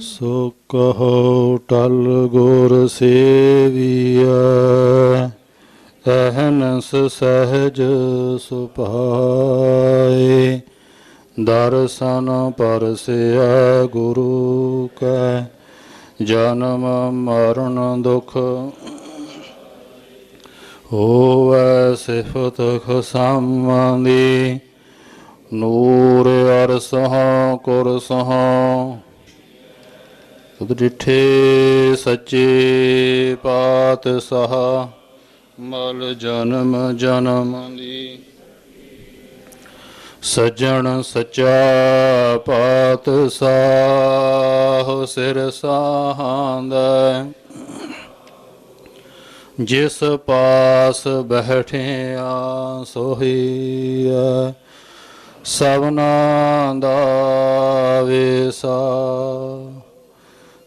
ਸੋ ਕਹੋ ਟਲ ਗੁਰ ਸੇਵੀਐ, ਅਹਨਸ ਸਹਜ ਸੁਭਾਏ। ਦਰਸ਼ਨ ਪਰਸਿਆ ਗੁਰੂ ਕੈ, ਜਨਮ ਮਰਨ ਦੁਖ ਹੋਵੈ ਸਿਫਤ ਖਸਮਾਂਦੀ। ਨੂਰ ਅਰਸਹ ਕੁਰਸਹ ਤੁਧ ਡਿਠੇ ਸੱਚੇ ਪਾਤਸ਼ਾਹ, ਮਲ ਜਨਮ ਜਨਮ ਦੀ ਸਜਣ ਸਚਾ ਪਾਤਸ਼ਾਹ ਸਿਰ ਸਾਹਾਂਦਾ ਜਿਸ ਪਾਸ ਬੈਠਿਆ ਸੋਹੀਆ ਸਭਨਾ ਦਾ ਵੇਸਾ।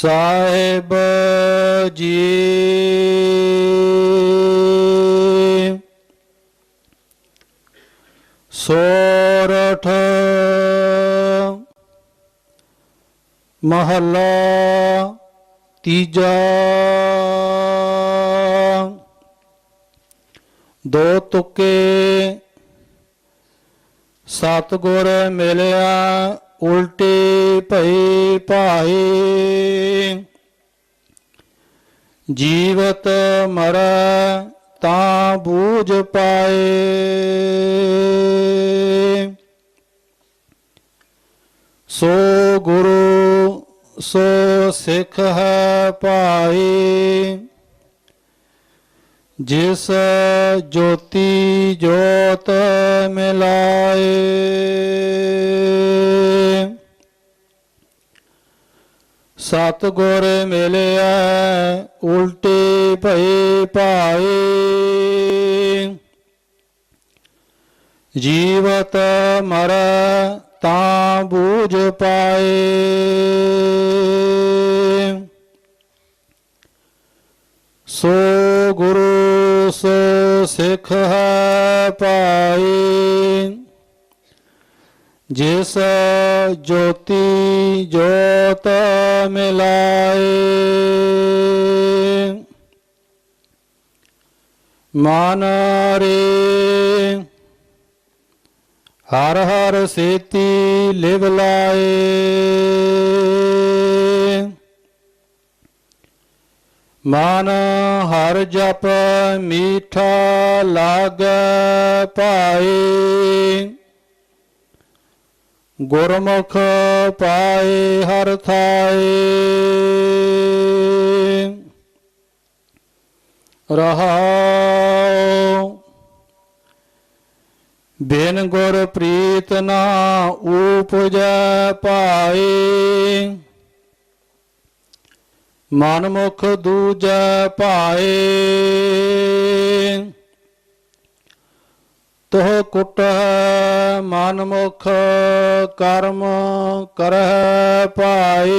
ਸਾਹਿਬ ਜੀ। ਸੋਰਠ ਮਹੱਲਾ ਤੀਜਾ। ਦੋ ਤੁਕੇ ਸਤਗੁਰ ਮਿਲਿਆ। ਉਲਟੇ ਭਈ ਭਾਏ। ਜੀਵਤ ਮਰ ਤਾਂ ਬੂਝ ਪਾਏ। ਸੋ ਗੁਰੂ ਸੋ ਸਿੱਖ ਹੈ ਭਾਈ ਜਿਸ ਜੋਤੀ ਜੋਤ ਮਿਲਾਏ। ਸਤਗੁਰ ਮਿਲਿਆ, ਉਲਟੇ ਭਏ ਭਾਏ। ਜੀਵਤ ਮਰੈ ਤਾਂ ਬੂਝ ਪਾਏ। ਸੋ ਗੁਰੂ ਸੋ ਸਿੱਖ ਹੈ ਪਾਈ ਜਿਸ ਜੋਤੀ ਜੋਤ ਮਿਲਾਏ। ਮਨ ਰੇ। ਹਰ ਹਰ ਸੇਤੀ ਲਿਵ ਲਾਏ। ਮਨ ਹਰ ਜਪ ਮੀਠਾ ਲਾਗੈ ਭਾਏ ਗੁਰਮੁਖ ਪਾਏ ਹਰ ਥਾਏ। ਰਹਾਉ। ਬਿਨ ਗੁਰ ਪ੍ਰੀਤ ਨਾ ਉਪਜੈ ਪਾਏ। ਮਨਮੁਖ ਦੂਜੈ ਪਾਏ ਤੋਹ ਕੁਟ ਮਨ ਕਰਮ ਕਰਹਿ ਪਾਏ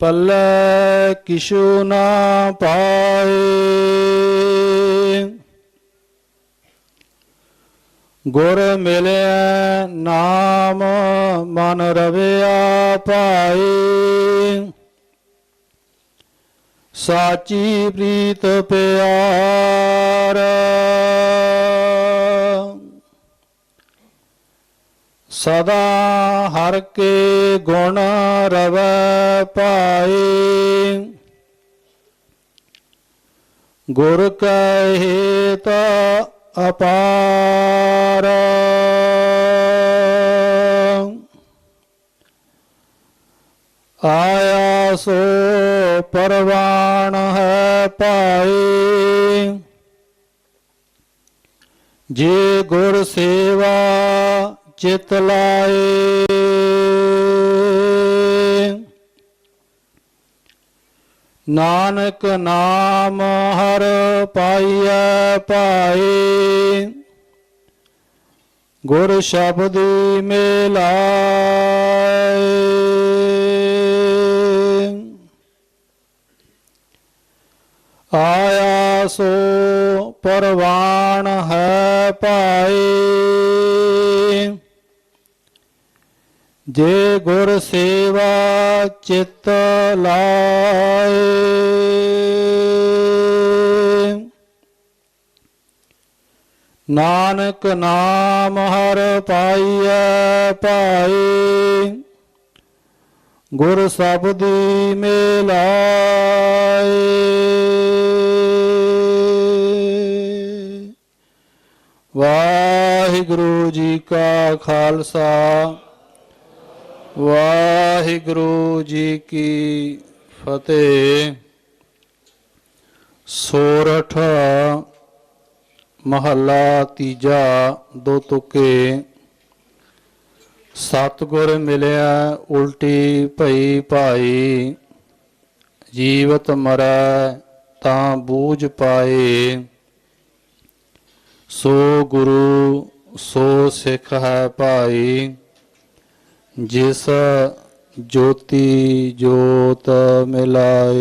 ਪੱਲੇ ਕਿਛੂ ਨਾ ਪਾਏ। ਗੁਰ ਮਿਲਿਆ ਨਾਮ ਮਨ ਰਵਿਆ ਪਾਏ ਸਾਚੀ ਪ੍ਰੀਤ ਪਿਆਰ। ਸਦਾ ਹਰ ਕੇ ਗੁਣ ਰਵੈ ਪਾਈ ਗੁਰ ਕਹੇ ਹੇਤ ਅਪਾਰ। ਆਇਆ ਸੋ ਪਰਵਾਣ ਹੈ ਪਾਏ ਜੇ ਗੁਰ ਸੇਵਾ ਚਿਤ ਲਾਏ। ਨਾਨਕ ਨਾਮ ਹਰ ਪਾਈਐ ਭਾਈ। ਗੁਰ ਸ਼ਬਦੀ ਮਿਲਾਏ। ਆਇਆ ਸੋ ਪਰਵਾਨ ਹੈ ਭਾਈ। ਜੇ ਗੁਰ ਸੇਵਾ ਚਿਤ ਲਾਏ। ਨਾਨਕ ਨਾਮ ਹਰ ਪਾਈਐ ਪਾਈ ਗੁਰ ਸਬਦੀ ਮਿਲਾਏ। ਵਾਹਿਗੁਰੂ ਜੀ ਕਾ ਖਾਲਸਾ। ਵਾਹਿਗੁਰੂ ਜੀ ਕੀ ਫਤਿਹ। ਸੋਰਠ, ਮਹੱਲਾ ਤੀਜਾ, ਦੋ ਤੁਕੇ। ਸਤਗੁਰ ਮਿਲਿਆ, ਉਲਟੀ ਭਈ ਭਾਈ। ਜੀਵਤ ਮਰੈ, ਤਾਂ ਬੂਝ ਪਾਏ। ਸੋ ਗੁਰੂ, ਸੋ ਸਿੱਖ ਹੈ ਭਾਈ। ਜਿਸ ਜੋਤੀ ਜੋਤ ਮਿਲਾਏ।